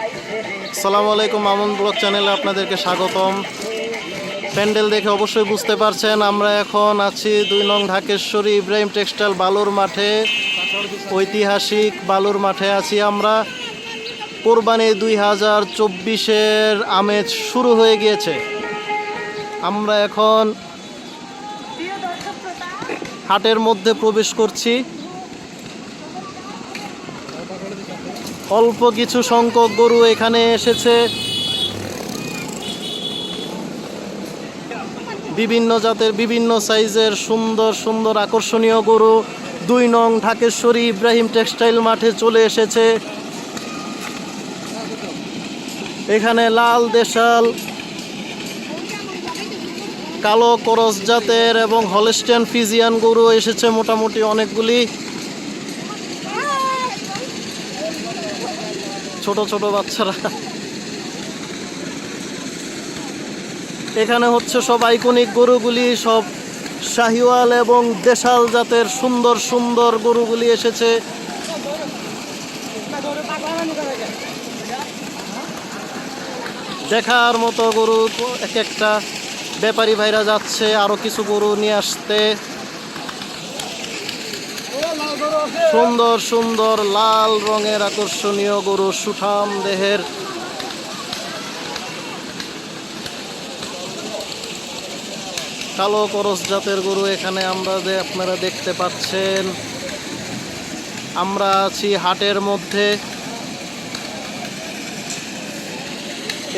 আসসালামু আলাইকুম, মামুন ব্লগ চ্যানেলে আপনাদেরকে স্বাগতম। প্যান্ডেল দেখে অবশ্যই বুঝতে পারছেন, আমরা এখন আছি দুই নং ঢাকেশ্বরী ইব্রাহিম টেক্সটাইল বালুর মাঠে। ঐতিহাসিক বালুর মাঠে আছি আমরা। কোরবানি দুই হাজার চব্বিশের আমেজ শুরু হয়ে গিয়েছে। আমরা এখন হাটের মধ্যে প্রবেশ করছি। অল্প কিছু সংখ্যক গরু এখানে এসেছে। বিভিন্ন জাতের, বিভিন্ন সাইজের, সুন্দর সুন্দর, আকর্ষণীয় গরু। দুই নং ঢাকেশ্বরী ইব্রাহিম টেক্সটাইল মাঠে চলে এসেছে। এখানে লাল, দেশাল, কালো, করস জাতের এবং হলস্টেন ফিজিয়ান গরু এসেছে মোটামুটি অনেকগুলি। ছোট ছোট বাচ্চারা। এখানে হচ্ছে সব আইকনিক গরুগুলি, সব শাহিওয়াল এবং দেশাল জাতের সুন্দর সুন্দর গরুগুলি এসেছে। দেখার মতো গরু এক একটা। ব্যাপারী ভাইরা যাচ্ছে আরও কিছু গরু নিয়ে আসতে। সুন্দর সুন্দর, লাল রঙের আকর্ষণীয় গরু সুঠাম দেহের। কালো করস জাতের গরু এখানে আমরা যে আপনারা দেখতে পাচ্ছেন। আমরা আছি হাটের মধ্যে।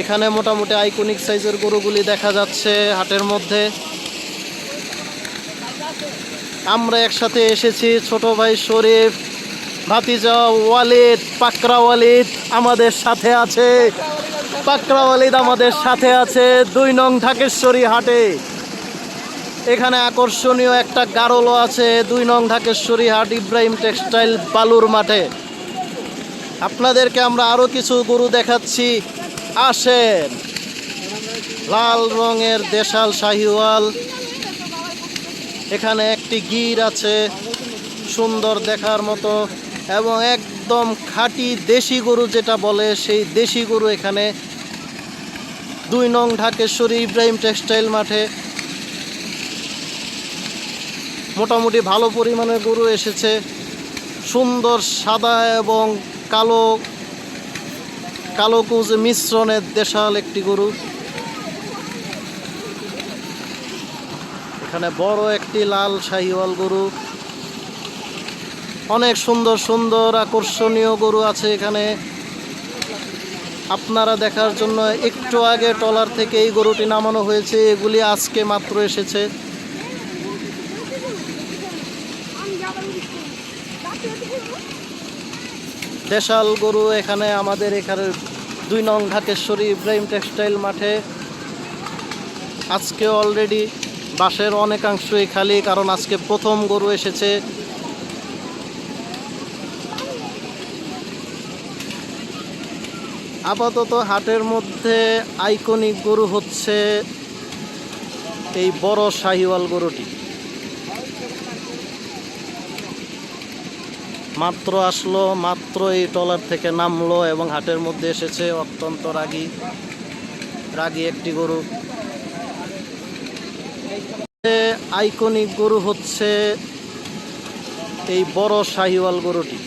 এখানে মোটামুটি আইকনিক সাইজের গরুগুলি দেখা যাচ্ছে হাটের মধ্যে। আমরা একসাথে এসেছি, ছোট ভাই শরীফ, ভাতিজা ওয়ালিদ, পাকরা ওয়ালিদ আমাদের সাথে আছে। পাকরা ওয়ালিদ আমাদের সাথে আছে দুই নং ঢাকেশ্বরী হাটে। এখানে আকর্ষণীয় একটা গারলও আছে দুই নং ঢাকেশ্বরী হাট, ইব্রাহিম টেক্সটাইল বালুর মাঠে। আপনাদেরকে আমরা আরও কিছু গরু দেখাচ্ছি। আসেন। লাল রঙের দেশাল শাহিওয়াল। এখানে একটি গির আছে, সুন্দর দেখার মতো, এবং একদম খাঁটি দেশি গরু যেটা বলে, সেই দেশি গরু এখানে। দুই নং ঢাকেশ্বরী ইব্রাহিম টেক্সটাইল মাঠে। মোটামুটি ভালো পরিমাণের গরু এসেছে। সুন্দর সাদা এবং কালো কালো কুচ মিশ্রণের দেশাল একটি গরু। এখানে বড় একটি লাল শাহিওয়াল গরু। অনেক সুন্দর সুন্দর আকর্ষণীয় গরু আছে এখানে। আপনারা দেখার জন্য একটু আগে টলার থেকে এই গরুটি নামানো হয়েছে, এগুলি আজকে মাত্র এসেছে। দেশাল গরু এখানে আমাদের এখানে দুই নং ঢাকেশ্বরী ইব্রাহিম টেক্সটাইল মাঠে। আজকে অলরেডি বাসের অনেকাংশই খালি, কারণ আজকে প্রথম গরু এসেছে। আপাতত হাটের মধ্যে আইকনিক গরু হচ্ছে এই বড় শাহিওয়াল গরুটি। মাত্র আসলো মাত্র এই টলার থেকে নামলো এবং হাটের মধ্যে এসেছে অত্যন্ত রাগী রাগী একটি গরু। আইকনিক গরু হচ্ছে এই বড় শাহিওয়াল গরুটি।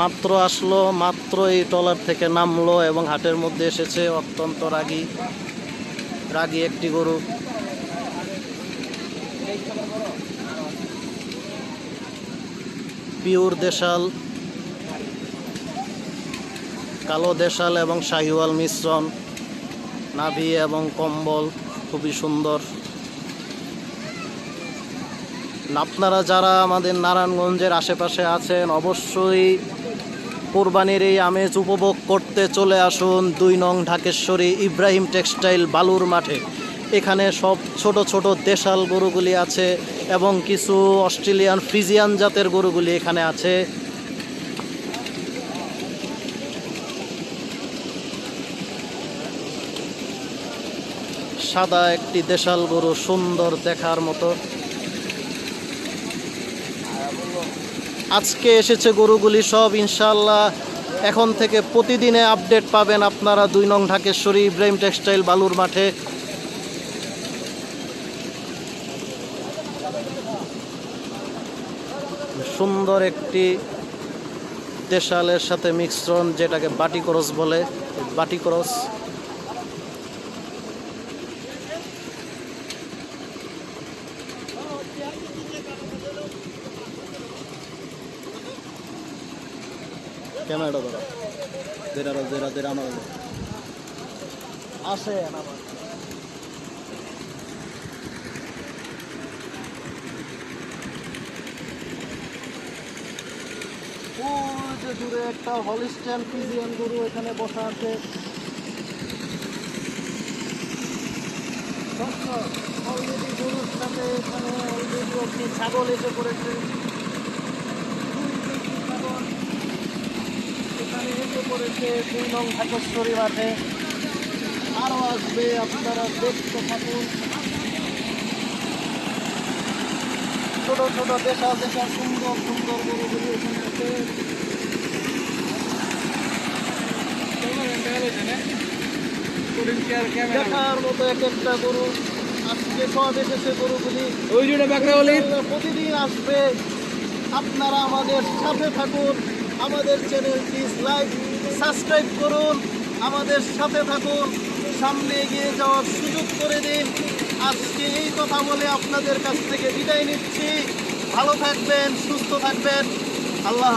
মাত্র আসলো, মাত্র এই টলার থেকে নামলো এবং হাটের মধ্যে এসেছে। অত্যন্ত রাগী রাগী একটি গরু। পিওর দেশাল, কালো দেশাল এবং শাহিওয়াল মিশ্রণ। নাভি এবং কম্বল খুবই সুন্দর। আপনারা যারা আমাদের নারায়ণগঞ্জের আশেপাশে আছেন, অবশ্যই কোরবানির এই আমেজ উপভোগ করতে চলে আসুন দুই নং ঢাকেশ্বরী ইব্রাহিম টেক্সটাইল বালুর মাঠে। এখানে সব ছোট ছোট দেশাল গরুগুলি আছে এবং কিছু অস্ট্রেলিয়ান ফ্রিজিয়ান জাতের গরুগুলি এখানে আছে। সাদা একটি দেশাল গরু সুন্দর দেখার মতো। আজকে এসেছে গরুগুলি সব ইনশাল্লাহ এখন থেকে প্রতিদিনে আপডেট পাবেন আপনারা দুই নং ঢাকেশ্বরী ইব্রাহিম টেক্সটাইল বালুর মাঠে। সুন্দর একটি দেশালের সাথে মিশ্রণ, যেটাকে বাটি ক্রস বলে বাটি ক্রস ক্যামেরাটা ধরো। জেরা জেরা জেরা আমার আসে আমার। দূরে একটা হলিস্টান ফিজিয়ান গরু এখানে বসা আছে। অলরেডি গরুর সাথে এখানে অলরেডি একটি ছাগল এসে পড়েছে দুই তিনটি ছাগল পড়েছে দুই নং ঠাকুরশ্বরী মাঠে আরও আসবে আপনারা দেখতে থাকুন। ছোট ছোট দেশা দেশা সুন্দর সুন্দর গরুগুলি এখানে আছে। দেখার মতো এক একটা গরু। আজকে সব এসেছে গরুগুলি। ওই জন্য প্রতিদিন আসবে। আপনারা আমাদের সাথে থাকুন। আমাদের চ্যানেলটি লাইক সাবস্ক্রাইব করুন, আমাদের সাথে থাকুন, সামনে এগিয়ে যাওয়ার সুযোগ করে দিন। আজকে এই কথা বলে আপনাদের কাছ থেকে বিদায় নিচ্ছি। ভালো থাকবেন, সুস্থ থাকবেন। আল্লাহ